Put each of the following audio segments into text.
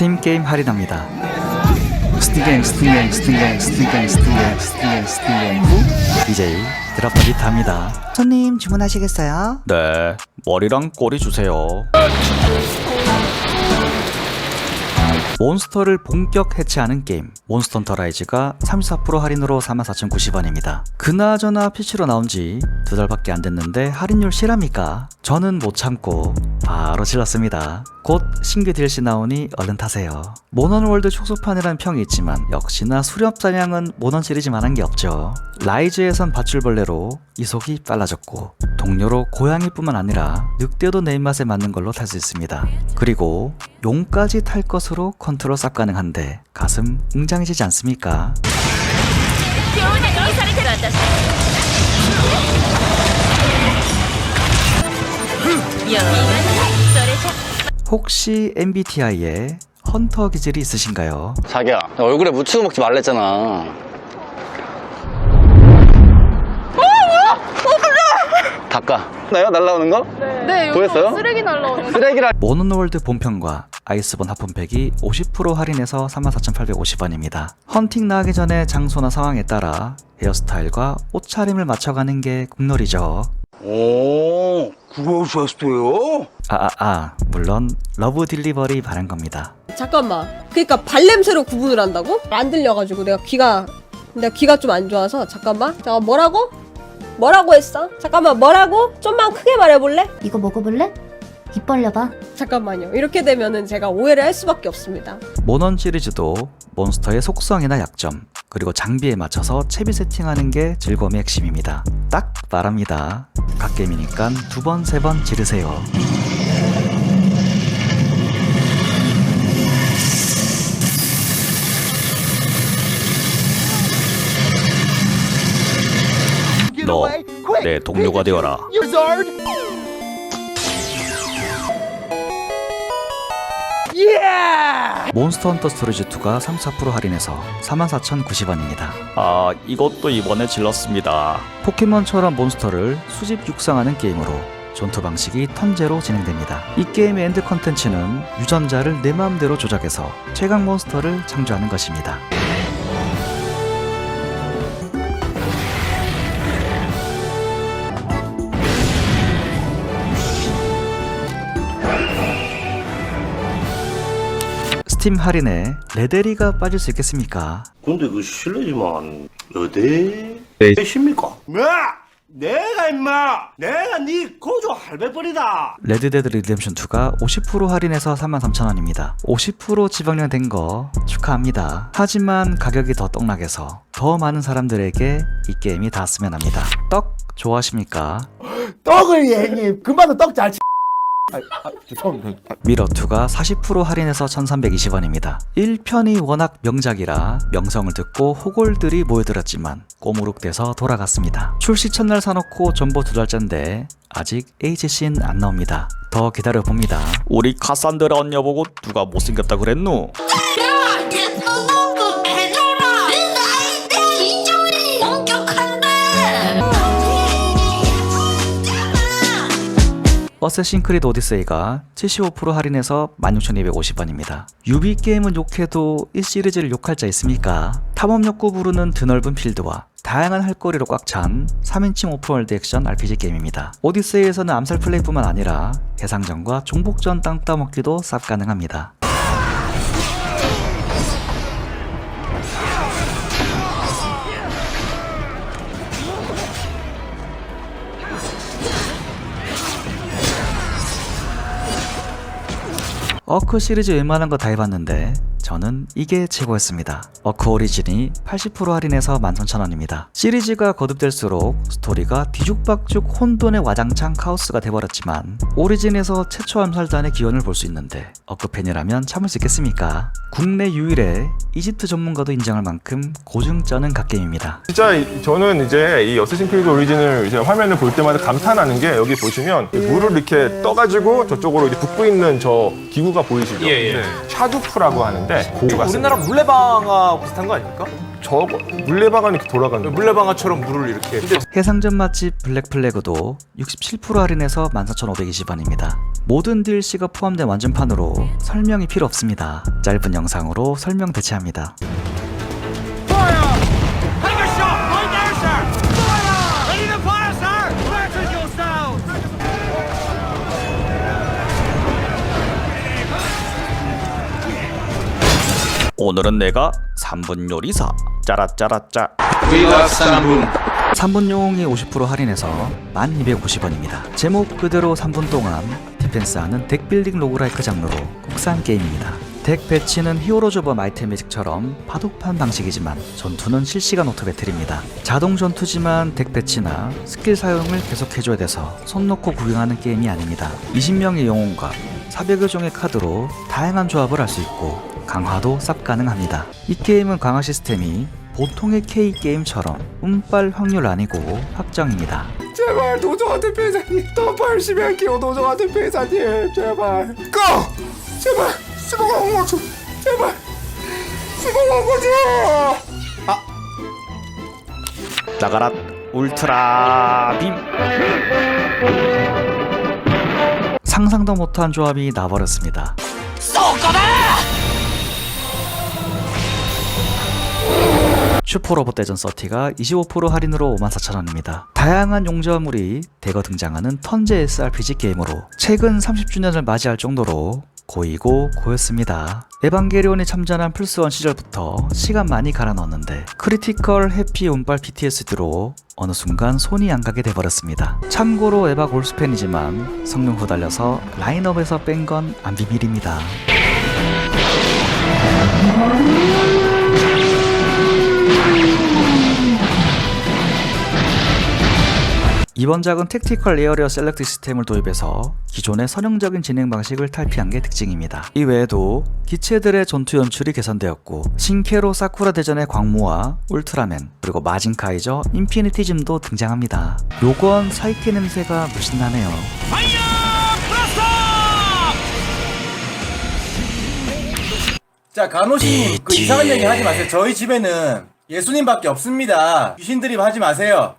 스팀 게임 할인합니다. 스팀 게임, 스팀 게임, 스팀 게임, 스팀 게임, 스팀 게임, 스팀 게임, 스팀 게임 후 DJ 드랍더비트합니다. 손님 주문하시겠어요? 네, 머리랑 꼬리 주세요. 몬스터를 본격 해체하는 게임 몬스터 헌터 라이즈가 34% 할인으로 44,090원입니다. 그나저나 PC로 나온 지 두 달밖에 안 됐는데 할인율 실합니까? 저는 못 참고 바로 질렀습니다. 곧 신규 DLC 나오니 얼른 타세요. 모넌월드 촉소판이라는 평이 있지만 역시나 수렵사냥은 모넌 시리즈만한 게 없죠. 라이즈에선 밧줄벌레로 이속이 빨라졌고 동료로 고양이뿐만 아니라 늑대도 내 입맛에 맞는 걸로 탈 수 있습니다. 그리고 용까지 탈 것으로 컨트롤 쌉 가능한데 가슴 웅장해지지 않습니까? 혹시 MBTI에 헌터 기질이 있으신가요? 자기야 나 얼굴에 묻히고 먹지 말랬잖아 닦아 나요? 날라오는 거? 네, 보였어요? 쓰레기 날라오는 쓰레기라 모노월드 본편과 아이스본 하품팩이 50% 할인해서 34,850원입니다. 헌팅 나가기 전에 장소나 상황에 따라 헤어스타일과 옷차림을 맞춰가는 게 국룰이죠. 오, 그거 좋았어요? 아, 아, 아, 물론 러브 딜리버리 바란 겁니다. 잠깐만. 그러니까 발냄새로 구분을 한다고? 안 들려가지고 내가 귀가 내가 귀가 좀 안 좋아서 잠깐만. 잠깐 뭐라고? 뭐라고 했어? 잠깐만 뭐라고? 좀만 크게 말해볼래? 이거 먹어볼래? 입 벌려봐. 잠깐만요. 이렇게 되면은 제가 오해를 할 수밖에 없습니다. 모넌 시리즈도 몬스터의 속성이나 약점, 그리고 장비에 맞춰서 채비 세팅하는 게 즐거움의 핵심입니다. 딱 말합니다. 갓게임이니까 두 번, 세 번 지르세요. 너 내 동료가 되어라. 몬스터 헌터 스토리지 2가 34% 할인해서 44,090원입니다. 아, 이것도 이번에 질렀습니다. 포켓몬처럼 몬스터를 수집 육성하는 게임으로 전투 방식이 턴제로 진행됩니다. 이 게임의 엔드 컨텐츠는 유전자를 내 마음대로 조작해서 최강 몬스터를 창조하는 것입니다. 스팀 할인에 레데리가 빠질 수 있겠습니까? 근데 그 실례지만 어디 계십니까? 뭐? 내가 임마 내가 네 고조 할배벌이다 레드데드 리뎀션 2가 50% 할인해서 33,000원입니다. 50% 지방령 된거 축하합니다. 하지만 가격이 더 떡락해서 더 많은 사람들에게 이 게임이 닿았으면 합니다. 떡 좋아하십니까? 떡을 예, 형님 금방도 떡잘 치. 아, 아, 죄송합니다. 미러2가 40% 할인해서 1320원입니다. 1편이 워낙 명작이라 명성을 듣고 호골들이 모여들었지만 꼬무룩돼서 돌아갔습니다. 출시 첫날 사놓고 전보 두 달째인데 아직 에이지씬 안 나옵니다. 더 기다려봅니다. 우리 카산드라 언니 보고 누가 못생겼다 그랬노? 어쌔신 크리드 오디세이가 75% 할인해서 16,250원입니다. 유비 게임은 욕해도 이 시리즈를 욕할 자 있습니까? 탐험 욕구 부르는 드넓은 필드와 다양한 할거리로 꽉 찬 3인칭 오픈월드 액션 RPG 게임입니다. 오디세이에서는 암살 플레이뿐만 아니라 대상전과 종복전 땅 따먹기도 쌉 가능합니다. 어크 시리즈 웬만한 거 다 해봤는데 저는 이게 최고였습니다. 어크 오리진이 80% 할인해서 13,000원입니다. 시리즈가 거듭될수록 스토리가 뒤죽박죽 혼돈의 와장창 카오스가 돼버렸지만 오리진에서 최초 암살단의 기원을 볼 수 있는데 어크 팬이라면 참을 수 있겠습니까? 국내 유일의 이집트 전문가도 인정할 만큼 고증쩌는 갓게임입니다. 진짜 이- 저는 이제 이 어쌔신 크리드 오리진을 이제 화면을 볼 때마다 감탄하는 게 여기 보시면 물을 이렇게 떠가지고 저쪽으로 이제 붓고 있는 저 기구가 보이시죠? 네. 샤두프라고 하는데 고기가 우리나라 물레방아 비슷한 거 아닙니까? 저거 물레방아는 이렇게 돌아가는 물레방아처럼 물을 이렇게. 해상전 맛집 블랙플래그도 67% 할인해서 14,520원입니다. 모든 DLC가 포함된 완전판으로 설명이 필요 없습니다. 짧은 영상으로 설명 대체합니다. 오늘은 내가 3분 요리사. 짜라짜라짜. We love 3분. 3분 용이 50% 할인해서 1290원입니다. 제목 그대로 3분 동안 디펜스하는 덱 빌딩 로그라이크 장르로 국산 게임입니다. 덱 배치는 히어로즈 오브 마이트 매직처럼 바둑판 방식이지만 전투는 실시간 오토 배틀입니다. 자동 전투지만 덱 배치나 스킬 사용을 계속해줘야 돼서 손 놓고 구경하는 게임이 아닙니다. 20명의 영웅과 400여 종의 카드로 다양한 조합을 할 수 있고 강화도 쌉 가능합니다. 이 게임은 강화 시스템이 보통의 K 게임처럼 운빨 확률 아니고 확정입니다. 제발 도정아 대표이사님 더 열심히 할게요 도정아 대표이사님. 제발. 꺼 제발 수고가 온 거죠 제발 수고가 온 거죠 나가라 울트라 빔. 상상도 못한 조합이 나버렸습니다. 슈퍼로봇 대전 서티가 25% 할인으로 54,000원입니다. 다양한 용접물이 대거 등장하는 턴제 SRPG 게임으로 최근 30주년을 맞이할 정도로 고이고 고였습니다. 에반게리온이 참전한 플스1 시절부터 시간 많이 갈아 넣었는데 크리티컬 해피 운빨 PTSD로 어느 순간 손이 안 가게 돼버렸습니다. 참고로 에바 골스팬이지만 성능 후달려서 라인업에서 뺀 건 안 비밀입니다. 이번 작은 택티컬 레어리어 셀렉트 시스템을 도입해서 기존의 선형적인 진행 방식을 탈피한 게 특징입니다. 이 외에도 기체들의 전투 연출이 개선되었고 신캐로 사쿠라 대전의 광무와 울트라맨 그리고 마징카이저 인피니티즘도 등장합니다. 요건 사이키 냄새가 물씬 나네요. 자 간호신님 그 이상한 얘기 하지 마세요 저희 집에는 예수님밖에 없습니다 귀신들이 하지 마세요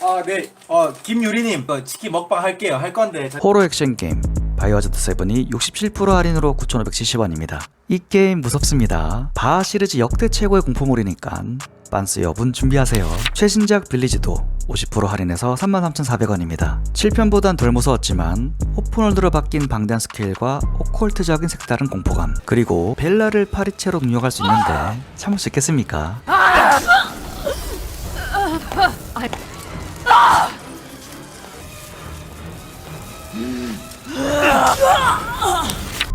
아 네 어 김유리님 그 치킨 먹방 할게요 할 건데 저- 호러 액션 게임 바이오하자드 7이 67% 할인으로 9,570원입니다. 이 게임 무섭습니다. 바 시리즈 역대 최고의 공포물이니까 빤스 여분 준비하세요. 최신작 빌리지도 50% 할인해서 33,400원입니다. 7편보단 덜 무서웠지만 오픈월드로 바뀐 방대한 스케일과 오컬트적인 색다른 공포감 그리고 벨라를 파리채로 능력할 수 있는데 참을 수 있겠습니까?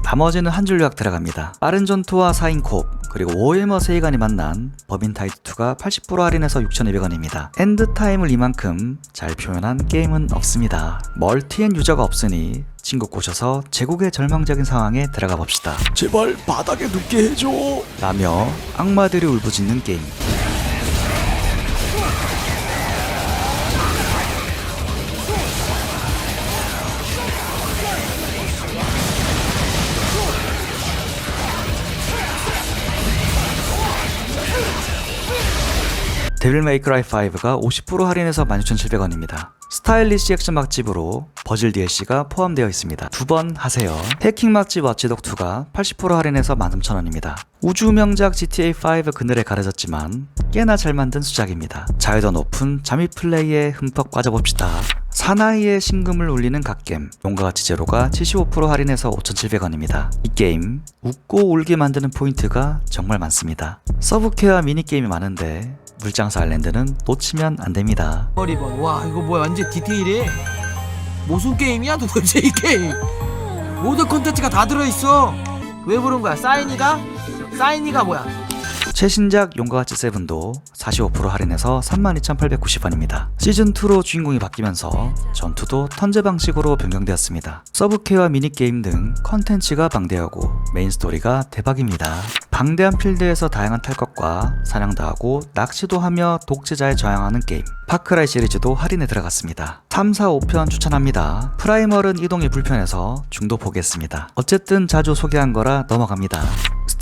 나머지는 한줄 요약 들어갑니다. 빠른 전투와 4인 콥 그리고 오해머 세이간이 만난 법인 타이트2가 80% 할인해서 6,200원입니다. 엔드타임을 이만큼 잘 표현한 게임은 없습니다. 멀티엔 유저가 없으니 친구 꼬셔서 제국의 절망적인 상황에 들어가 봅시다. 제발 바닥에 눕게 해줘. 라며 악마들이 울부짖는 게임. 데빌 메이크라이 5가 50% 할인해서 16,700원입니다. 스타일리시 액션 맛집으로 버즐 DLC가 포함되어 있습니다. 두 번 하세요. 해킹 맛집 와치독 2가 80% 할인해서 13,000원입니다. 우주 명작 GTA 5 그늘에 가려졌지만 꽤나 잘 만든 수작입니다. 자유도 높은 잠입 플레이에 흠뻑 빠져봅시다. 사나이의 신금을 울리는 갓겜 용과 같이 제로가 75% 할인해서 5,700원입니다. 이 게임 웃고 울게 만드는 포인트가 정말 많습니다. 서브퀘어 미니게임이 많은데 물장사 아일랜드는 놓치면 안 됩니다. 머리번 와 이거 뭐야 완전 디테일해 무슨 게임이야 도대체 이 게임 모든 콘텐츠가 다 들어있어 왜 부른 거야 사인이가? 사인이가 뭐야 최신작 용과 같이 세븐도 45% 할인해서 32,890원입니다. 시즌2로 주인공이 바뀌면서 전투도 턴제 방식으로 변경되었습니다. 서브퀘어와 미니게임 등 컨텐츠가 방대하고 메인 스토리가 대박입니다. 방대한 필드에서 다양한 탈 것과 사냥도 하고 낚시도 하며 독재자에 저항하는 게임. 파크라이 시리즈도 할인에 들어갔습니다. 3, 4, 5편 추천합니다. 프라이멀은 이동이 불편해서 중도 포기했습니다. 어쨌든 자주 소개한 거라 넘어갑니다.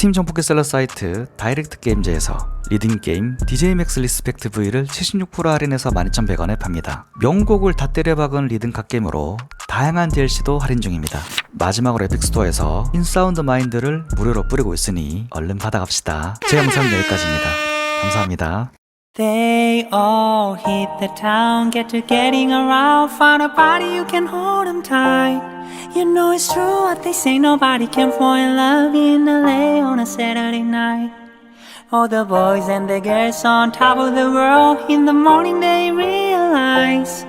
스팀 정포켓셀러 사이트 다이렉트 게임즈에서 리딩 게임 DJ 맥스 리스펙트 V를 76% 할인해서 12,100원에 팝니다. 명곡을 다 때려박은 리듬 갓게임으로 다양한 DLC도 할인 중입니다. 마지막으로 에픽스토어에서 인사운드 마인드를 무료로 뿌리고 있으니 얼른 받아갑시다. 제 영상 은 여기까지입니다. 감사합니다. They all hit the town, get to getting around, find a body you can hold 'em tight. You know it's true what they say, nobody can fall in love in LA on a Saturday night. All the boys and the girls on top of the world, in the morning they realize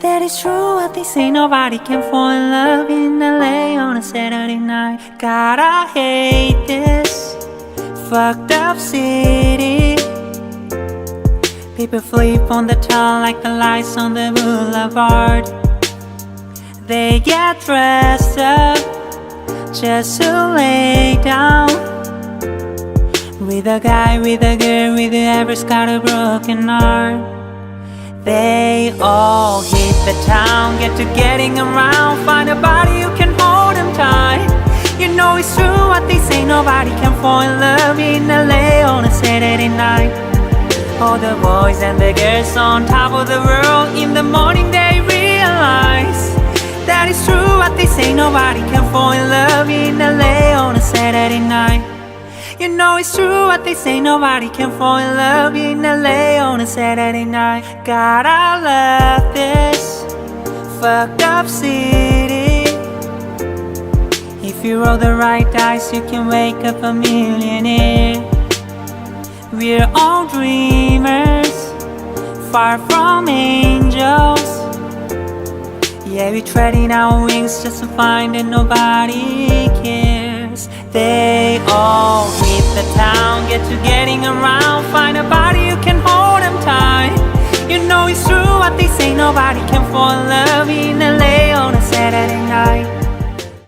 that it's true what they say, nobody can fall in love in LA on a Saturday night. God, I hate this fucked up city. People flip on the town like the lights on the boulevard. They get dressed up just to lay down. With a guy, with a girl, with whoever's got a broken heart. They all hit the town, get to getting around, find a body who can hold 'em tight. You know it's true what they say, nobody can fall in love in LA on a Saturday night. All the boys and the girls on top of the world in the morning they realize that it's true what they say nobody can fall in love in LA on a Saturday night. You know it's true what they say nobody can fall in love in LA on a Saturday night. God, I love this fucked up city. If you roll the right dice, you can wake up a millionaire. We're all dreamers, far from angels. Yeah, we're treading our wings just to find that nobody cares. They all meet the town, get to getting around, find a body you can hold them tight. You know it's true what they say, nobody can fall in love in LA on a Saturday night.